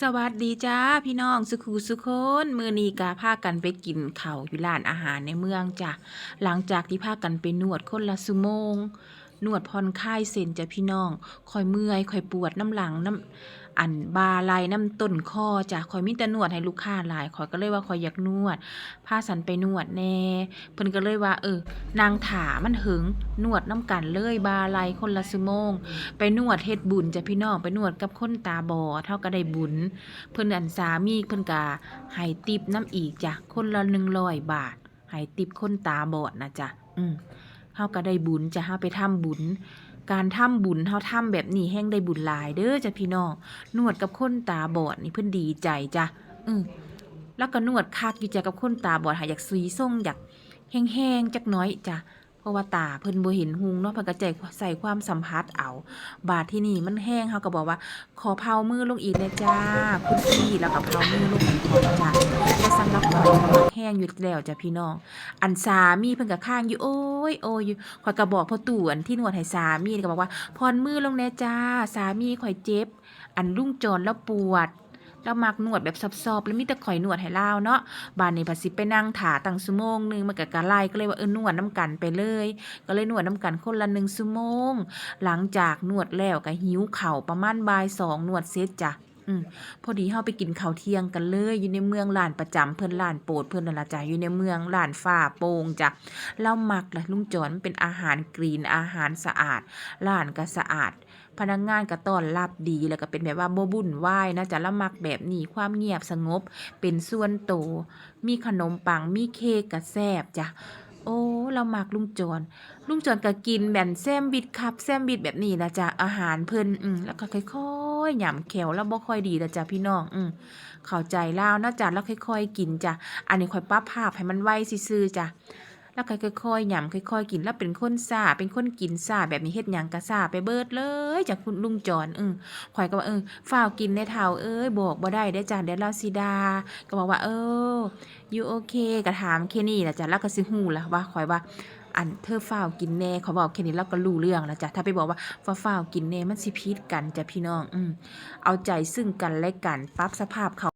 สวัสดีจ้าพี่น้องสุขูสุคนมือนีกาพากันไปกินเข่าอยู่ร้านอาหารในเมืองจ้ะหลังจากที่พากันไปนวดคนละสุโมง นวดผ่อนคลายเส้นจ้ะพี่น้องคอยเมื่อยคอยปวดน้ำหลังน้ำอันบาไหลน้ำต้นคอจ้ะคอยมีแต่นวดให้ลูกค้าหลายคอยก็เลยว่าคอยอยากนวดพาสันไปนวดแน่เพิ่นก็เลยว่า เออ นางถามันหึงนวดน้ำกันเลยบาไหลคนละสุโมง ไปนวดเฮ็ดบุญจ้ะพี่น้องไปนวดกับคนตาบอดเท่าก็ได้บุญ เพิ่นอันสามีเพิ่นก็ให้ติปน้ำอีกจ้ะคนละ100บาทให้ติปคนตาบอดนะจ้ะอืม เฮาก็ได้บุญจะเฮาไปทำบุญ การทำบุญเฮาทำแบบนี้แห้งได้บุญหลายเด้อจ้ะพี่น้องนวดกับคนตาบอดนี่เพิ่นดีใจจ้ะอืแล้วก็นวดคักอยู่จ้ะกับคนตาบอดหาอยากสีส่งอยากแห้งๆจักหน้อยจ้ะ ราะว่าตาเพิ่นบ่เห็นหุงเนาะเพิ่นก็ใจใส่ความสัมผัสเอา บาดที่นี่มันแห้งเขาก็บอกว่า ขอเผามือลงอีกเลยจ้า คุณพี่แล้วก็เผามือลงอีกขอจ้าแต่สำหรับข่อยมันแห้งอยู่แล้วจ้ะพี่น้อง อันสามีเพิ่นก็ข้างอยู่โอ้ยโอ้ยอยู่ข่อยก็บอกพ่อตู่อันที่นวดให้สามีก็บอกว่าพรมือลงแน่จ้า สามีข่อยเจ็บ อันรุ่งจรแล้วปวด แล้วมักนวดแบบซอบๆแล้วมีแต่ข่อยนวดให้เล่าเนาะบานนี้พัสิไปนั่งถาตั้งชั่วโมงนึงมันก็กะไล่ก็เลยว่าเออนวดน้ำกันไปเลย ก็เลยนวดน้ำกันคนละหนึ่งชั่วโมง หลังจากนวดแล้วก็หิวเข่าประมาณบ่ายสองนวดเสร็จจ้ะ อืมพอดีเฮาไปกินข้าวเที่ยงกันเลยอยู่ในเมืองร้านประจำเพิ่นร้านโปรดเพิ่นนั่นล่ะจ้ะอยู่ในเมืองร้านฟ้าโป่งจ้ะเรามักล่ะลุงจอนเป็นอาหารกรีนอาหารสะอาดร้านก็สะอาด พนักงานก็ต้อนรับดีแล้วก็เป็นแบบว่าบ่บุ่นวายนะจ๊ะละมักแบบนี้ความเงียบสงบ เป็นส่วนโตวมีขนมปังมีเค้กก็แซ่บจ้ะ โอ้ เราหมักลุงจวนลุงจวนก็กินแบนแซมบิดครับแซมบิดแบบนี้นะจ๊ะอาหารเพิ่นอืมแล้วก็ค่อยๆหย่ำแขวแล้วบ่ค่อยดีนะจ๊ะพี่น้องอืมเข้าใจแล้วนะจ๊ะแล้วค่อยๆกินจ้ะอันนี้ค่อยปั๊บภาพให้มันไวซื่อๆจ้ะ แล้วก็ค่อยๆหย่ำค่อยๆกินแล้วเป็นคนซาเป็นคนกินซาแบบนี้เฮ็ดหยังก็ซ่าไปเบิดเลยจ้ะคุณลุงจอนอืมข่อยก็ว่าเออฝ้าวกินในเท่าเอ้ยบอกบ่ได้เด้จ้ะเดี๋ยวเราสิดา ก็บอกว่า เอออยู่โอเคก็ถามแค่นี้ละจ้ะแล้วก็สิฮู้ละว่าข่อยว่าอันเธอฝ้าวกินแน่เขาบอกแค่นี้เราก็รู้เรื่องแล้วจ้ะถ้าไปบอกว่าฟ้าฝ้าวกินแน่มันสิพิษกันจ้ะพี่น้อง อืมเอาใจซึ่งกันและกันปรับสภาพเขา